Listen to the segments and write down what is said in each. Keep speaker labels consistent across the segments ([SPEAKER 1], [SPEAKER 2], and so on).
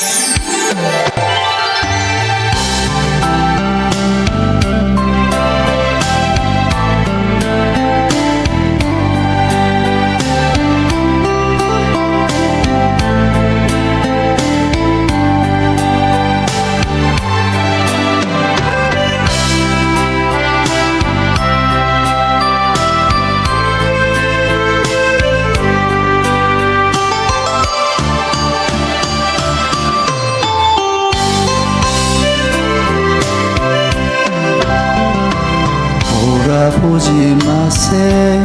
[SPEAKER 1] Música 돌아보지 마세요.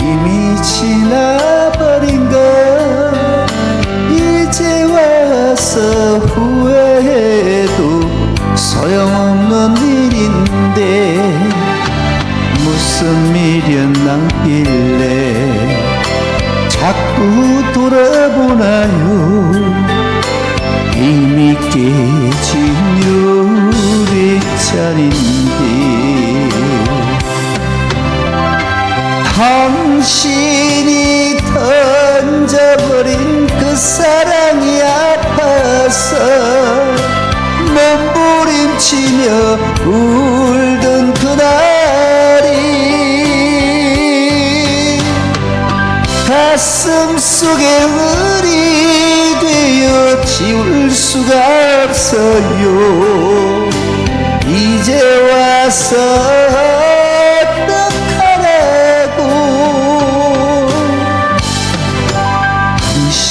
[SPEAKER 1] 이미 지나버린 것 이제 와서 후회해도 소용없는 일인데 무슨 미련 남길래 자꾸 돌아보나요? 이미 깨진 당신이 던져버린 그 사랑이 아파서 몸부림치며 울던 그날이 가슴 속에 을이 되어 지울 수가 없어요. 이제 와서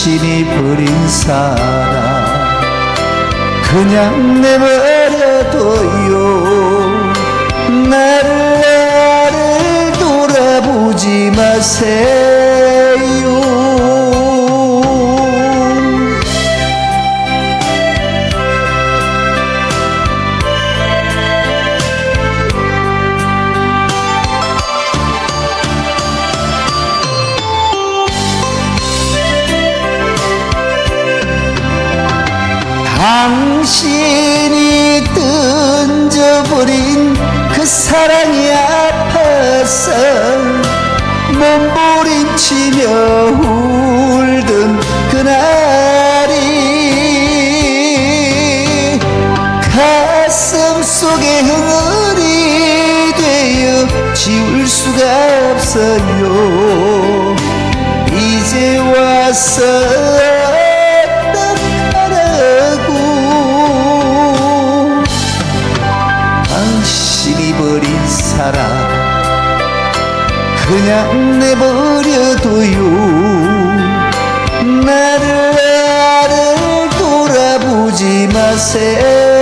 [SPEAKER 1] 당신이 버린 사람 그냥 내버려둬요. 나를 나를 돌아보지 마세요 당신이 던져버린 그 사랑이 아파서 몸부림치며 울던 그날이 가슴 속에 흥얼이 되어 지울 수가 없어요. 이제 와서 그냥 내버려둬요. 나를 나를 돌아보지 마세요